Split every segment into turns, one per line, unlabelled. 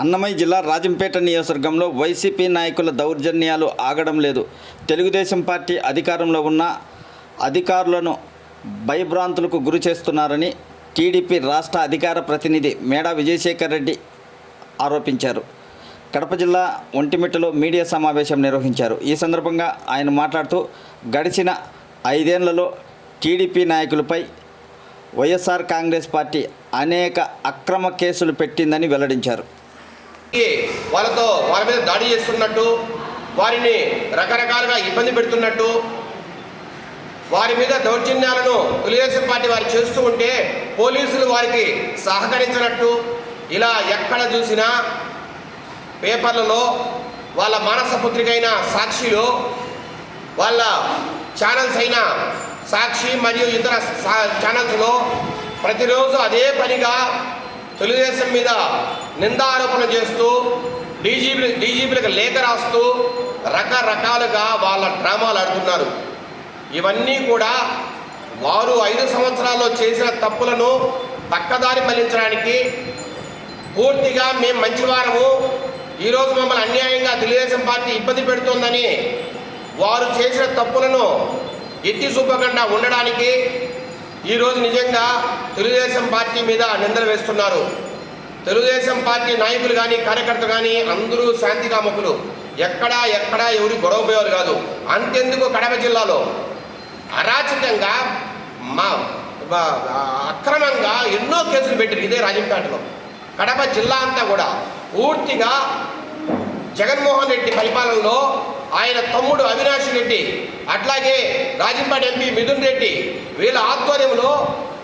అన్నమయ్య జిల్లా రాజంపేట నియోజకవర్గంలో వైసీపీ నాయకుల దౌర్జన్యాలు ఆగడం లేదు. తెలుగుదేశం పార్టీ అధికారంలో ఉన్న అధికారులను భయభ్రాంతులకు గురి చేస్తున్నారని టీడీపీ రాష్ట్ర అధికార ప్రతినిధి మేడా విజయశేఖర్ రెడ్డి ఆరోపించారు. కడప జిల్లా ఒంటిమిట్టలో మీడియా సమావేశం నిర్వహించారు. ఈ సందర్భంగా ఆయన మాట్లాడుతూ గడిచిన ఐదేళ్ళలో టీడీపీ నాయకులపై వైఎస్ఆర్ కాంగ్రెస్ పార్టీ అనేక అక్రమ కేసులు పెట్టిందని వెల్లడించారు.
వాళ్ళతో వాళ్ళ మీద దాడి చేస్తున్నట్టు వారిని రకరకాలుగా ఇబ్బంది పెడుతున్నట్టు వారి మీద దౌర్జన్యాలను తెలుగుదేశం పార్టీ వారు చేస్తూ ఉంటే పోలీసులు వారికి సహకరించినట్టు ఇలా ఎక్కడ చూసినా పేపర్లలో వాళ్ళ మానస పుత్రిక అయిన సాక్షిలో వాళ్ళ ఛానల్స్ అయిన సాక్షి మరియు ఇతర సా- ఛానల్స్లో ప్రతిరోజు అదే పనిగా తెలుగుదేశం మీద నిందారోపణ చేస్తూ డీజీపీ డీజీపీలకు లేఖ రాస్తూ రకరకాలుగా వాళ్ళ డ్రామాలు ఆడుతున్నారు. ఇవన్నీ కూడా వారు ఐదు సంవత్సరాల్లో చేసిన తప్పులను పక్కదారి మళ్ళించడానికి పూర్తిగా మేము మంచివారము. ఈరోజు మమ్మల్ని అన్యాయంగా తెలుగుదేశం పార్టీ ఇబ్బంది పెడుతోందని వారు చేసిన తప్పులను ఎత్తి చూపకుండా ఉండడానికి ఈరోజు నిజంగా తెలుగుదేశం పార్టీ మీద నిందలు వేస్తున్నారు. తెలుగుదేశం పార్టీ నాయకులు కానీ కార్యకర్తలు కానీ అందరూ శాంతి కామకులు ఎక్కడా ఎక్కడా ఎవరు గొడవ పోయేవారు కాదు. అంతెందుకు కడప జిల్లాలో? అరాచకంగా మా మా- అక్రమంగా ఎన్నో కేసులు పెట్టారు ఇదే రాజంపేటలో. కడప జిల్లా అంతా కూడా పూర్తిగా జగన్మోహన్ రెడ్డి పరిపాలనలో ఆయన తమ్ముడు అవినాష్ రెడ్డి అట్లాగే రాజంపేట ఎంపీ మిథున్ రెడ్డి వీళ్ళ ఆధ్వర్యంలో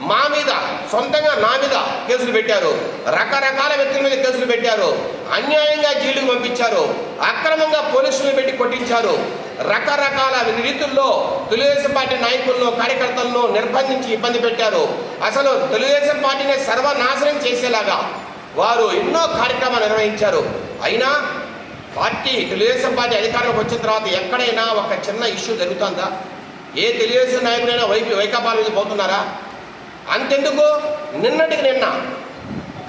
మా మీద సొంతంగా నా మీద కేసులు పెట్టారు. రకరకాల వ్యక్తుల మీద కేసులు పెట్టారు. అన్యాయంగా జైలుకు పంపించారు. అక్రమంగా పోలీసులు పెట్టి కొట్టించారు. రకరకాల రీతుల్లో తెలుగుదేశం పార్టీ నాయకులను కార్యకర్తలను నిర్బంధించి ఇబ్బంది పెట్టారు. అసలు తెలుగుదేశం పార్టీని సర్వనాశనం చేసేలాగా వారు ఎన్నో కార్యక్రమాలు నిర్వహించారు. అయినా పార్టీ తెలుగుదేశం పార్టీ అధికారంలోకి వచ్చిన తర్వాత ఎక్కడైనా ఒక చిన్న ఇష్యూ జరుగుతుందా? ఏ తెలుగుదేశం నాయకుడైనా వై వైకాపా పోతున్నారా? అంతెందుకు? నిన్నటికి నిన్న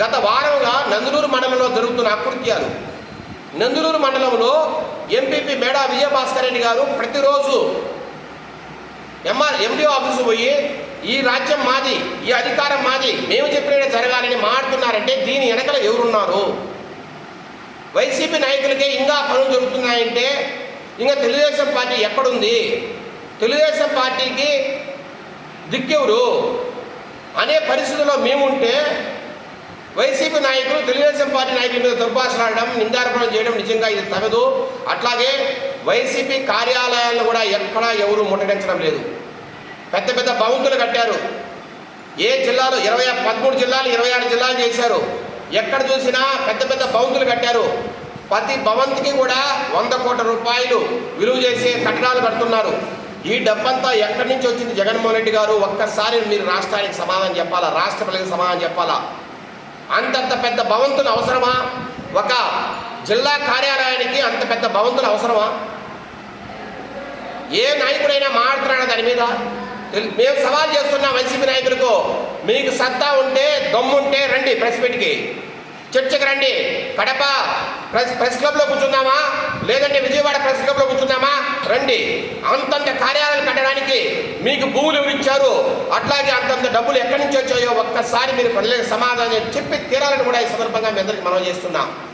గత వారంగా నందులూరు మండలంలో జరుగుతున్న అకృత్యాలు. నందులూరు మండలంలో ఎంపీపీ మేడా విజయభాస్కర్ రెడ్డి గారు ప్రతిరోజు ఎంఆర్ ఎండిఓ ఆఫీసు పోయి ఈ రాజ్యం మాది ఈ అధికారం మాది మేము చెప్పినట్టు జరగాలని మాట్లాడుతున్నారంటే దీని వెనకల ఎవరున్నారు? వైసీపీ నాయకులకే ఇంకా పనులు జరుగుతున్నాయంటే ఇంకా తెలుగుదేశం పార్టీ ఎక్కడుంది? తెలుగుదేశం పార్టీకి దిక్కెవరు? అనే పరిస్థితుల్లో మేముంటే వైసీపీ నాయకులు తెలుగుదేశం పార్టీ నాయకుల మీద దుర్భాషలాడడం నిందారోపణ చేయడం నిజంగా ఇది తగదు. అట్లాగే వైసీపీ కార్యాలయాలను కూడా ఎక్కడా ఎవరు ముట్టడించడం లేదు. పెద్ద పెద్ద భవంతులు కట్టారు. ఏ జిల్లాలో? ఇరవై పదమూడు జిల్లాలు ఇరవై ఆరు జిల్లాలు చేశారు. ఎక్కడ చూసినా పెద్ద పెద్ద భవంతులు కట్టారు. ప్రతి భవంతికి కూడా వంద కోట్ల రూపాయలు విలువ చేసే కట్టడాలు కడుతున్నారు. ఈ డబ్బంతా ఎక్కడి నుంచి వచ్చింది జగన్మోహన్ రెడ్డి గారు? ఒక్కసారి మీరు రాష్ట్రానికి సమాధానం చెప్పాలా? రాష్ట్ర ప్రజలకు సమాధానం చెప్పాలా? అంతంత పెద్ద భవంతులు అవసరమా? ఒక జిల్లా కార్యాలయానికి అంత పెద్ద భవంతులు అవసరమా? ఏ నాయకుడైనా మాట్లాడుతున్నాడా దాని మీద? మేము సవాల్ చేస్తున్నాం వైసీపీ నాయకులకు. మీకు సత్తా ఉంటే దమ్ముంటే రండి ప్రెస్ మీట్కి. చర్చకు రండి. కడప ప్రెస్ ప్రెస్ క్లబ్లో కూర్చుందామా? లేదంటే విజయవాడ ప్రెస్ క్లబ్లో కూర్చుందామా? రండి. అంతంత కార్యాలయాలు కట్టడానికి మీకు భూములు ఎవరు ఇచ్చారు అట్లాగే అంతంత డబ్బులు ఎక్కడి నుంచి వచ్చాయో ఒక్కసారి మీరు ప్రజలకు సమాధానం చెప్పి తీరాలని కూడా ఈ సందర్భంగా మీ అందరికీ మనం చేస్తున్నాం.